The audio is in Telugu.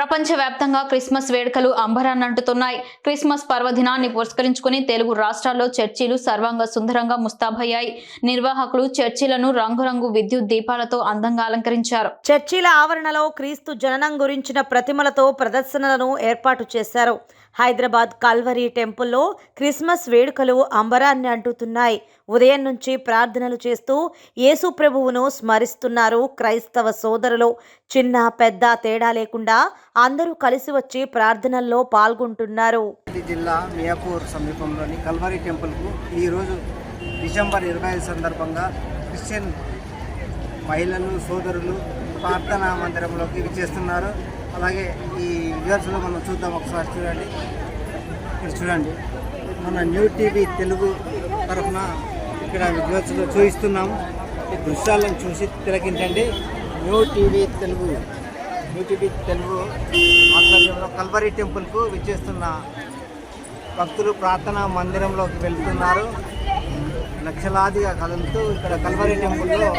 ప్రపంచవ్యాప్తంగా క్రిస్మస్ వేడుకలు అంబరాన్నంటుతున్నాయి. క్రిస్మస్ పర్వదినాన్ని పురస్కరించుకుని తెలుగు రాష్ట్రాల్లో చర్చిలు సర్వంగ సుందరంగా ముస్తాబయ్యాయి. నిర్వాహకులు చర్చిలను రంగురంగు విద్యుత్ దీపాలతో అందంగా అలంకరించారు. చర్చిల ఆవరణలో క్రీస్తు జననం గురించిన ప్రతిమలతో ప్రదర్శనలను ఏర్పాటు చేశారు. హైదరాబాద్ కల్వరి టెంపుల్లో క్రిస్మస్ వేడుకలు అంబరాన్ని అంటుతున్నాయి. ఉదయం నుంచి ప్రార్థనలు చేస్తూ యేసు ప్రభువును స్మరిస్తున్నారు క్రైస్తవ సోదరులు. చిన్న పెద్ద తేడా లేకుండా అందరూ కలిసి వచ్చి ప్రార్థనల్లో పాల్గొంటున్నారు. జిల్లా మియాపూర్ సమీపంలోని కల్వరి టెంపుల్కు ఈరోజు డిసెంబర్ ఇరవై ఐదు సందర్భంగా క్రిస్టియన్ మహిళలు సోదరులు ప్రార్థనా మందిరంలోకి విచ్చేస్తున్నారు. అలాగే ఈ రివర్స్లో మనం చూద్దాం ఒకసారి చూడండి. ఇక్కడ చూడండి. మన న్యూ టీవీ తెలుగు తరఫున ఇక్కడ విజువల్స్లో చూపిస్తున్నాము ఈ దృశ్యాలను చూసి తిలకించండి. New TV Telugu. New TV Telugu ఆధ్వర్యంలో కల్వరి టెంపుల్కు విచ్చేస్తున్న భక్తులు ప్రార్థనా మందిరంలోకి వెళ్తున్నారు. లక్షలాదిగా కదులుతూ ఇక్కడ కల్వరి టెంపుల్లో